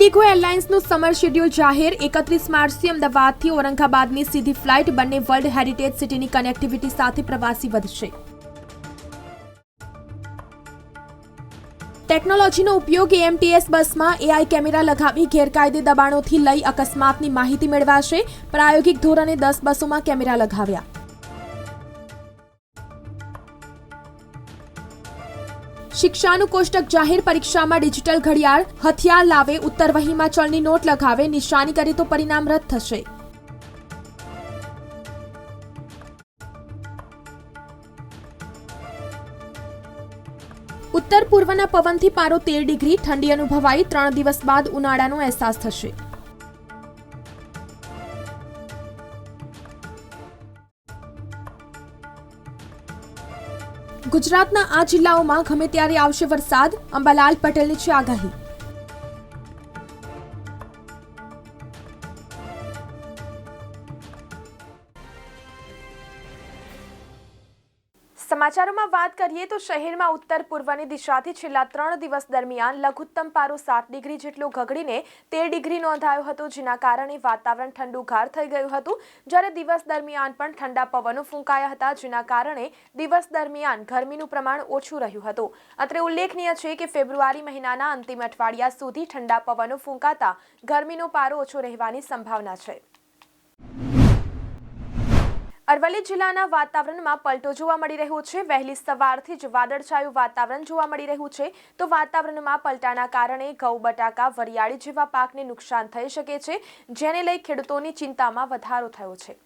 Indigo એરલાઇન્સનું summer schedule જાહેર. એકત્રીસ માર્ચથી અમદાવાદથી ઔરંગાબાદની સીધી ફ્લાઇટ બંને વર્લ્ડ હેરિટેજ સિટીની કનેક્ટિવિટી સાથે પ્રવાસી વધશે. ટેકનોલોજીનો ઉપયોગ એએમટીએસ બસમાં એઆઈ કેમેરા લગાવી ગેરકાયદે દબાણોથી લઈ અકસ્માતની માહિતી મેળવાશે. પ્રાયોગિક ધોરણે દસ બસોમાં કેમેરા લગાવ્યા. શિક્ષાનું કોષ્ટક જાહેર પરીક્ષામાં ડિજિટલ ઘડિયાળ, હથિયાર લાવે, ઉત્તર વહીમાં ચલની નોટ લગાવે, નિશાની કરે તો પરિણામ રદ થશે. ઉત્તર પૂર્વના પવનથી પારો તેર ડિગ્રી, ઠંડી અનુભવાઈ, ત્રણ દિવસ બાદ ઉનાળાનો અહેસાસ થશે. ગુજરાતના આ જિલ્લાઓમાં ગમે ત્યારે આવશે વરસાદ અંબાલાલ પટેલની છે આગાહી. સમાચારોમાં વાત કરીએ તો શહેરમાં ઉત્તર પૂર્વની દિશાથી છેલ્લા ત્રણ દિવસ દરમિયાન લઘુત્તમ પારો સાત ડિગ્રી જેટલો ઘગડીને તેર ડિગ્રી નોંધાયો હતો, જેના કારણે વાતાવરણ ઠંડુગાર થઈ ગયું હતું. જ્યારે દિવસ દરમિયાન પણ ઠંડા પવનો ફૂંકાયા હતા, જેના કારણે દિવસ દરમિયાન ગરમીનું પ્રમાણ ઓછું રહ્યું હતું. અત્રે ઉલ્લેખનીય છે કે ફેબ્રુઆરી મહિનાના અંતિમ અઠવાડિયા સુધી ઠંડા પવનો ફૂંકાતા ગરમીનો પારો ઓછો રહેવાની સંભાવના છે. અરવલ્લી જિલ્લાના વાતાવરણમાં પલટો જોવા મળી રહ્યો છે. વહેલી સવારથી જ વાદળછાયું વાતાવરણ જોવા મળી રહ્યું છે. તો વાતાવરણમાં પલટાના કારણે ઘઉં, બટાકા, વરિયાળી જેવા પાકને નુકસાન થઈ શકે છે. જેને લઈ ખેડૂતોની ચિંતામાં વધારો થયો છે.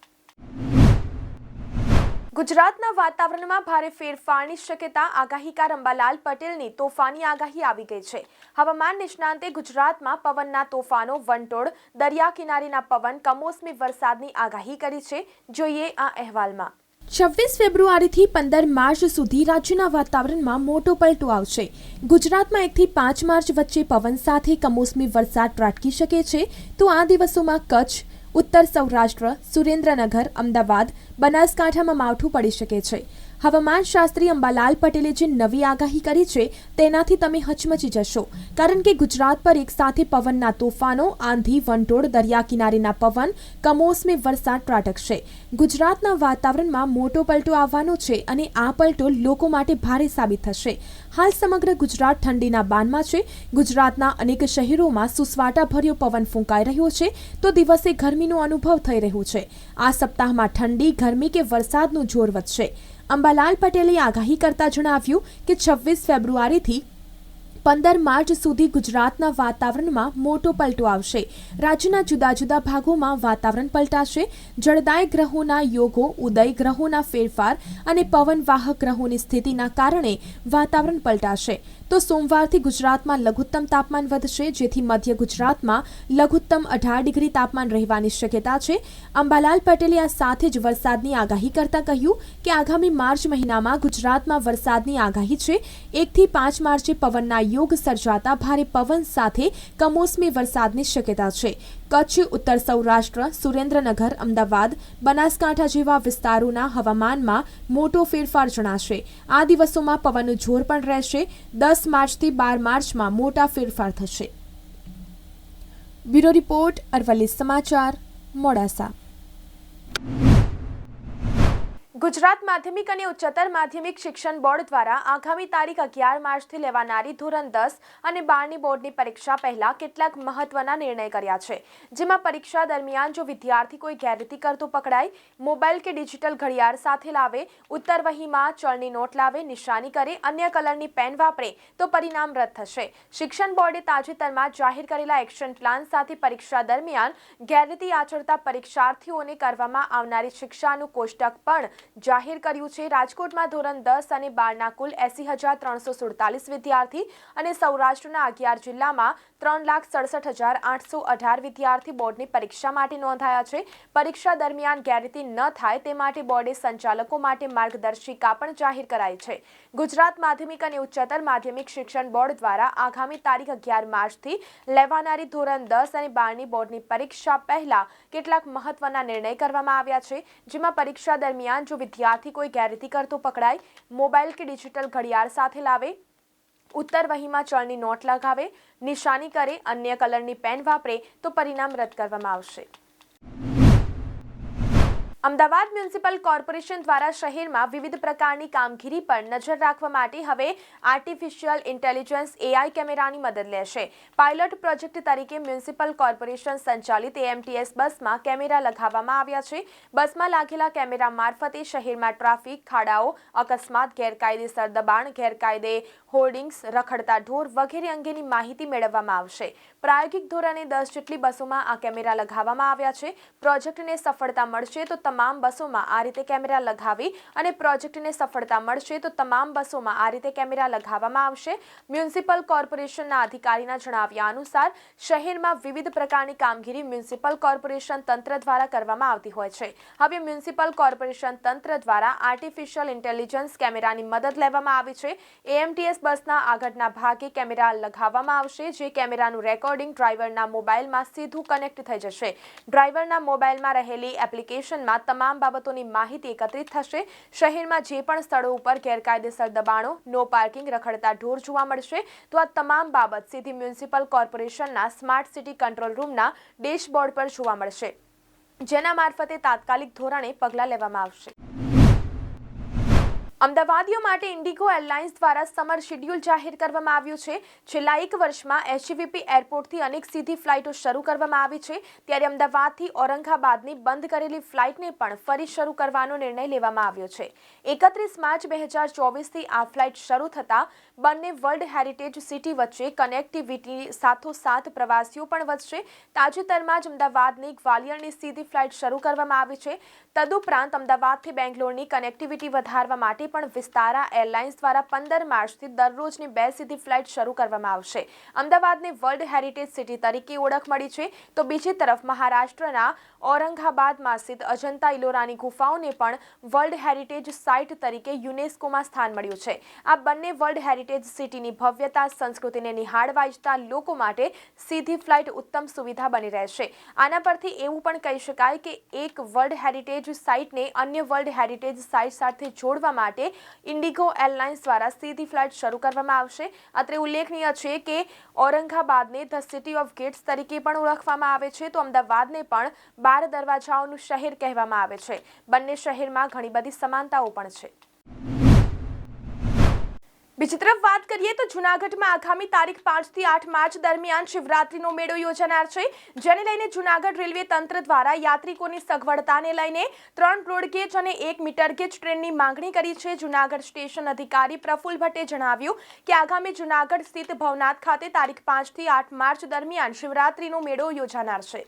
ગુજરાતના વાતાવરણમાં ભારે ફેરફારની શક્યતા, આગાહીકાર અંબાલાલ પટેલની તોફાની આગાહી આવી ગઈ છે. હવામાન નિષ્ણાંતે ગુજરાતમાં પવનના તોફાનો, વંટોળ, દરિયા કિનારેના પવન, કમોસમી વરસાદની આગાહી કરી છે. જોઈએ આ અહેવાલમાં. છવ્વીસ ફેબ્રુઆરીથી પંદર માર્ચ સુધી રાજ્યના વાતાવરણમાં મોટો પલટો આવશે. ગુજરાતમાં એકથી પાંચ માર્ચ વચ્ચે પવન સાથે કમોસમી વરસાદ ત્રાટકી શકે છે. તો આ દિવસોમાં કચ્છ ઉત્તર સૌરાષ્ટ્ર સુરેન્દ્રનગર અમદાવાદ બનાસકાંઠામાં માવઠું પડી શકે છે. હવામાન શાસ્ત્રી અંબાલાલ પટેલે જે નવી આગાહી કરી છે, તેનાથી તમે હચમચી જશો. કારણ કે ગુજરાત પર એક સાથે પવનના તોફાનો, આંધી, વંટોળ, દરિયા કિનારેના પવન, કમોસમી વરસાદ ત્રાટકશે. ગુજરાતના વાતાવરણમાં મોટો પલટો આવવાનો છે અને આ પલટો લોકો માટે ભારે સાબિત થશે. હાલ સમગ્ર ગુજરાત ઠંડીના બાનમાં છે. ગુજરાતના અનેક શહેરોમાં સુસવાટાભર્યો પવન ફૂંકાઈ રહ્યો છે, તો દિવસે ગરમીનો અનુભવ થઈ રહ્યો છે. આ સપ્તાહમાં ઠંડી, ગરમી કે વરસાદનું જોર વધશે. અંબાલાલ પટેલે આગાહી કરતા જણાવ્યું કે છવ્વીસ ફેબ્રુઆરીથી પંદર માર્ચ સુધી ગુજરાતના વાતાવરણમાં મોટો પલટો આવશે. રાજ્યના જુદા જુદા ભાગોમાં વાતાવરણ પલટાશે. જળદાય ગ્રહોના યોગો, ઉદય ગ્રહોના ફેરફાર અને પવનવાહક ગ્રહોની સ્થિતિના કારણે વાતાવરણ પલટાશે. તો સોમવારથી ગુજરાતમાં લઘુત્તમ તાપમાન વધશે, જેથી મધ્ય ગુજરાતમાં લઘુત્તમ અઢાર ડિગ્રી તાપમાન રહેવાની શક્યતા છે. અંબાલાલ પટેલે આ સાથે જ વરસાદની આગાહી કરતા કહ્યું કે આગામી માર્ચ મહિનામાં ગુજરાતમાં વરસાદની આગાહી છે. એકથી પાંચ માર્ચે પવનના યોગ સર્જાતા ભારે પવન સાથે કમોસમી વરસાદની શક્યતા છે. કચ્છ, ઉત્તર સૌરાષ્ટ્ર, સુરેન્દ્રનગર, અમદાવાદ, બનાસકાંઠા જેવા વિસ્તારોના હવામાનમાં મોટો ફેરફાર જણાશે. આ દિવસોમાં પવનનું જોર પણ રહેશે. દસ માર્ચથી બાર માર્ચમાં મોટા ફેરફાર થશે. બ્યુરો રિપોર્ટ અરવલ્લી સમાચાર, મોડાસા. ગુજરાત માધ્યમિક અને ઉચ્ચતર માધ્યમિક શિક્ષણ બોર્ડ દ્વારા આગામી તારીખ અગિયાર માર્ચથી લેવાનારી ધોરણ દસ અને બારની બોર્ડની પરીક્ષા પહેલા કેટલાક મહત્વના નિર્ણય કર્યા છે. જેમાં પરીક્ષા દરમિયાન જો વિદ્યાર્થી કોઈ ગેરરીતિ કરતો પકડાય, મોબાઈલ કે ડિજિટલ ઘડિયાળ સાથે લાવે, ઉત્તર વહીમાં ચલની નોટ લાવે, નિશાની કરે, અન્ય કલરની પેન વાપરે, તો પરિણામ રદ થશે. શિક્ષણ બોર્ડે તાજેતરમાં જાહેર કરેલા એક્શન પ્લાન સાથે પરીક્ષા દરમિયાન ગેરરીતિ આચરતા પરીક્ષાર્થીઓને કરવામાં આવનારી શિક્ષાનું કોષ્ટક પણ જાહેર કર્યું છે. રાજકોટમાં ધોરણ દસ અને બારના કુલ એસી હજાર ત્રણસો સુડતાલીસ વિદ્યાર્થી અને સૌરાષ્ટ્રના અગિયાર જિલ્લામાં ત્રણ લાખ સડસઠ હજાર આઠસો અઢાર વિદ્યાર્થી બોર્ડની પરીક્ષા માટે નોંધાયા છે. પરીક્ષા દરમિયાન ગેરરીતિ ન થાય તે માટે બોર્ડે સંચાલકો માટે માર્ગદર્શિકા પણ જાહેર કરાઈ છે. ગુજરાત માધ્યમિક અને ઉચ્ચતર માધ્યમિક શિક્ષણ બોર્ડ દ્વારા આગામી તારીખ અગિયાર માર્ચથી લેવાનારી ધોરણ દસ અને બારની બોર્ડની પરીક્ષા પહેલા કેટલાક મહત્વના નિર્ણય કરવામાં આવ્યા છે. જેમાં પરીક્ષા દરમિયાન જો વિદ્યાર્થી કોઈ ગેરરીતિ કરતો પકડાય, મોબાઈલ કે ડિજિટલ ઘડિયાળ સાથે લાવે, ઉત્તર વહીમાં ચળની નોટ લગાવે, નિશાની કરે, અન્ય કલરની પેન વાપરે, તો પરિણામ રદ કરવામાં આવશે. અમદાવાદ મ્યુનિસિપલ કોર્પોરેશન દ્વારા શહેરમાં વિવિધ પ્રકારની કામગીરી પર નજર રાખવા માટે હવે આર્ટિફિશિયલ ઇન્ટેલિજન્સ એઆઈ કેમેરાની મદદ લેશે. પાયલોટ પ્રોજેક્ટ તરીકે મ્યુનિસિપલ કોર્પોરેશન સંચાલિત એએમટીએસ બસમાં કેમેરા લગાવવામાં આવ્યા છે. બસમાં લાગેલા કેમેરા મારફતે શહેરમાં ટ્રાફિક, ખાડાઓ, અકસ્માત, ગેરકાયદેસર દબાણ, ગેરકાયદે હોર્ડિંગ્સ, રખડતા ઢોર વગેરે અંગેની માહિતી મેળવવામાં આવશે. પ્રાયોગિક ધોરણે દસ જેટલી બસોમાં આ કેમેરા લગાવવામાં આવ્યા છે. પ્રોજેક્ટને સફળતા મળશે તો તમામ બસોમાં આ રીતે કેમેરા લગાવી અને પ્રોજેક્ટને સફળતા મળશે તો તમામ બસોમાં આ રીતે કેમેરા લગાવવામાં આવશે. મ્યુનિસિપલ કોર્પોરેશનના અધિકારીના જણાવ્યા અનુસાર, શહેરમાં વિવિધ પ્રકારની કામગીરી મ્યુનિસિપલ કોર્પોરેશન તંત્ર દ્વારા કરવામાં આવતી હોય છે. હવે મ્યુનિસિપલ કોર્પોરેશન તંત્ર દ્વારા આર્ટિફિશિયલ ઇન્ટેલિજન્સ કેમેરાની મદદ લેવામાં આવી છે. એએમટીએસ બસના આગળના ભાગે કેમેરા લગાવવામાં આવશે, જે કેમેરાનું રેકોર્ડિંગ ડ્રાઈવરના મોબાઈલમાં સીધું કનેક્ટ થઈ જશે. ડ્રાઈવરના મોબાઈલમાં રહેલી એપ્લિકેશનમાં તમામ બાબતોની માહિતી એકત્રિત થશે. શહેરમાં જે પણ સ્થળો ઉપર ગેરકાયદેસર દબાણો નો પાર્કિંગ રખડતા ઢોર જોવા મળશે. તો આ તમામ બાબત સીધી મ્યુનિસિપલ કોર્પોરેશનના સ્માર્ટ સિટી કંટ્રોલ રૂમના ડેશબોર્ડ પર જોવા મળશે. જેના મારફતે તાત્કાલિક ધોરણે પગલાં લેવામાં આવશે. અમદાવાદીઓ માટે ઇન્ડિગો એરલાઇન્સ દ્વારા સમર શેડ્યુલ જાહેર કરવામાં આવ્યું છે. છેલ્લા એક વર્ષમાં એચવીપી એરપોર્ટથી અનેક સીધી ફ્લાઇટો શરૂ કરવામાં આવી છે. ત્યારે અમદાવાદથી ઔરંગાબાદની બંધ કરેલી ફ્લાઇટને પણ ફરી શરૂ કરવાનો નિર્ણય લેવામાં આવ્યો છે. એકત્રીસ માર્ચ બે હજાર ચોવીસથી આ ફ્લાઇટ શરૂ થતાં બંને વર્લ્ડ હેરિટેજ સિટી વચ્ચે કનેક્ટિવિટી સાથોસાથ પ્રવાસીઓ પણ વધશે. તાજેતરમાં જ અમદાવાદની ગ્વાલિયરની સીધી ફ્લાઇટ શરૂ કરવામાં આવી છે. તદુપરાંત અમદાવાદથી બેંગ્લોરની કનેક્ટિવિટી વધારવા માટે પણ વિસ્તારા એરલાઇન્સ દ્વારા પંદર માર્ચથી દરરોજની બે સીધી ફ્લાઇટ શરૂ કરવામાં આવશે. અમદાવાદને વર્લ્ડ હેરિટેજ સિટી તરીકે ઓળખ મળી છે. તો બીજી તરફ મહારાષ્ટ્રના ઔરંગાબાદમાં સ્થિત અજંતા ઇલોરાની ગુફાઓને પણ વર્લ્ડ હેરિટેજ સાઇટ તરીકે યુનેસ્કોમાં સ્થાન મળ્યું છે. આ બંને વર્લ્ડ હેરિટેજ સિટીની ભવ્યતા, સંસ્કૃતિને નિહાળવા ઇચ્છતા લોકો માટે સીધી ફ્લાઇટ ઉત્તમ સુવિધા બની રહેશે. આના પરથી એવું પણ કહી શકાય કે એક વર્લ્ડ હેરિટેજ સાઇટને અન્ય વર્લ્ડ હેરિટેજ સાઇટ સાથે જોડવા માટે ઇન્ડિગો એરલાઇન્સ દ્વારા સીધી ફ્લાઇટ શરૂ કરવામાં આવશે. અત્રે ઉલ્લેખનીય છે કે ઔરંગાબાદને ધ સિટી ઓફ ગેટ્સ તરીકે પણ ઓળખવામાં આવે છે. તો અમદાવાદને પણ બાર દરવાજાઓનું શહેર કહેવામાં આવે છે. બંને શહેરમાં ઘણી બધી સમાનતાઓ પણ છે. બીજી તરફ વાત કરીએ તો જૂનાગઢમાં આગામી તારીખ પાંચથી આઠ માર્ચ દરમિયાન શિવરાત્રીનો મેળો યોજાનાર છે. જેને લઈને જૂનાગઢ રેલવે તંત્ર દ્વારા યાત્રિકોની સગવડતાને લઈને ત્રણ બ્રોડગેજ અને એક મીટરગેજ ટ્રેનની માંગણી કરી છે. જૂનાગઢ સ્ટેશન અધિકારી પ્રફુલ ભટ્ટે જણાવ્યું કે આગામી જૂનાગઢ સ્થિત ભવનાથ ખાતે તારીખ પાંચથી આઠ માર્ચ દરમિયાન શિવરાત્રીનો મેળો યોજાનાર છે.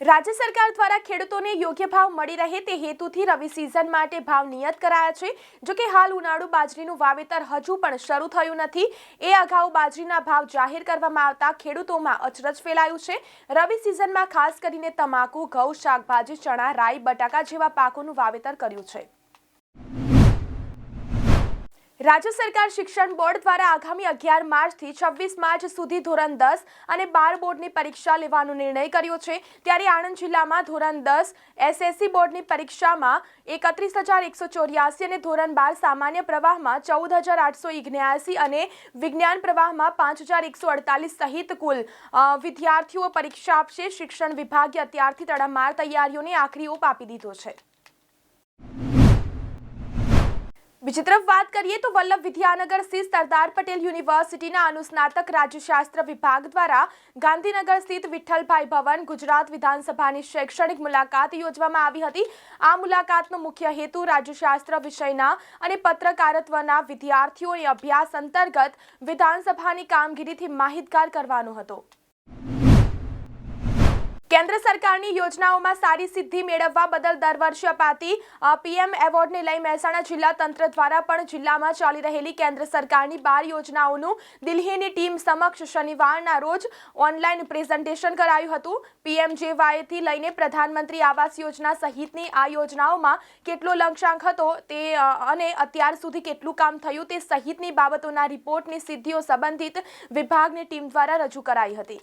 રાજ્ય સરકાર દ્વારા ખેડૂતોને યોગ્ય ભાવ મળી રહે તે હેતુથી રવિ સિઝન માટે ભાવ નિયત કરાયા છે. જો કે હાલ ઉનાળુ બાજરીનું વાવેતર હજુ પણ શરૂ થયું નથી. એ અગાઉ બાજરીના ભાવ જાહેર કરવામાં આવતા ખેડૂતોમાં અચરજ ફેલાયું છે. રવિ સિઝનમાં ખાસ કરીને તમાકુ, ઘઉં, શાકભાજી, ચણા, રાઈ, બટાકા જેવા પાકોનું વાવેતર કર્યું છે. રાજ્ય સરકાર શિક્ષણ બોર્ડ દ્વારા આગામી અગિયાર માર્ચથી છવ્વીસ માર્ચ સુધી ધોરણ દસ અને બાર બોર્ડની પરીક્ષા લેવાનો નિર્ણય કર્યો છે. ત્યારે આણંદ જિલ્લામાં ધોરણ દસ એસએસસી બોર્ડની પરીક્ષામાં એકત્રીસ હજાર એકસો ચોર્યાસી અને ધોરણ બાર સામાન્ય પ્રવાહમાં ચૌદ હજાર આઠસો ઓગણ્યાસી અને વિજ્ઞાન પ્રવાહમાં પાંચ હજાર એકસો અડતાલીસ સહિત કુલ વિદ્યાર્થીઓ પરીક્ષા આપશે. શિક્ષણ વિભાગે અત્યારથી તડામાર તૈયારીઓને આખરી ઓપ આપી દીધો છે. બીજી તરફ વાત કરીએ તો વલ્લભ વિદ્યાનગર સ્થિત સરદાર પટેલ યુનિવર્સિટીના અનુસ્નાતક રાજ્યશાસ્ત્ર વિભાગ દ્વારા ગાંધીનગર સ્થિત વિઠ્ઠલભાઈ ભવન ગુજરાત વિધાનસભાની શૈક્ષણિક મુલાકાત યોજવામાં આવી હતી. આ મુલાકાતનો મુખ્ય હેતુ રાજ્યશાસ્ત્ર વિષયના અને પત્રકારત્વના વિદ્યાર્થીઓને અભ્યાસ અંતર્ગત વિધાનસભાની કામગીરીથી માહિતગાર કરવાનો હતો. કેન્દ્ર સરકારની યોજનાઓમાં સારી સિદ્ધિ મેળવવા બદલ દર વર્ષે અપાતી પીએમ એવોર્ડને લઈ મહેસાણા જિલ્લા તંત્ર દ્વારા પણ જિલ્લામાં ચાલી રહેલી કેન્દ્ર સરકારની બાર યોજનાઓનું દિલ્હીની ટીમ સમક્ષ શનિવારના રોજ ઓનલાઈન પ્રેઝન્ટેશન કરાયું હતું. પીએમજેવાયથી લઈને પ્રધાનમંત્રી આવાસ યોજના સહિતની આ યોજનાઓમાં કેટલો લક્ષ્યાંક હતો તે અને અત્યાર સુધી કેટલું કામ થયું તે સહિતની બાબતોના રિપોર્ટની સિદ્ધિઓ સંબંધિત વિભાગની ટીમ દ્વારા રજૂ કરાઈ હતી.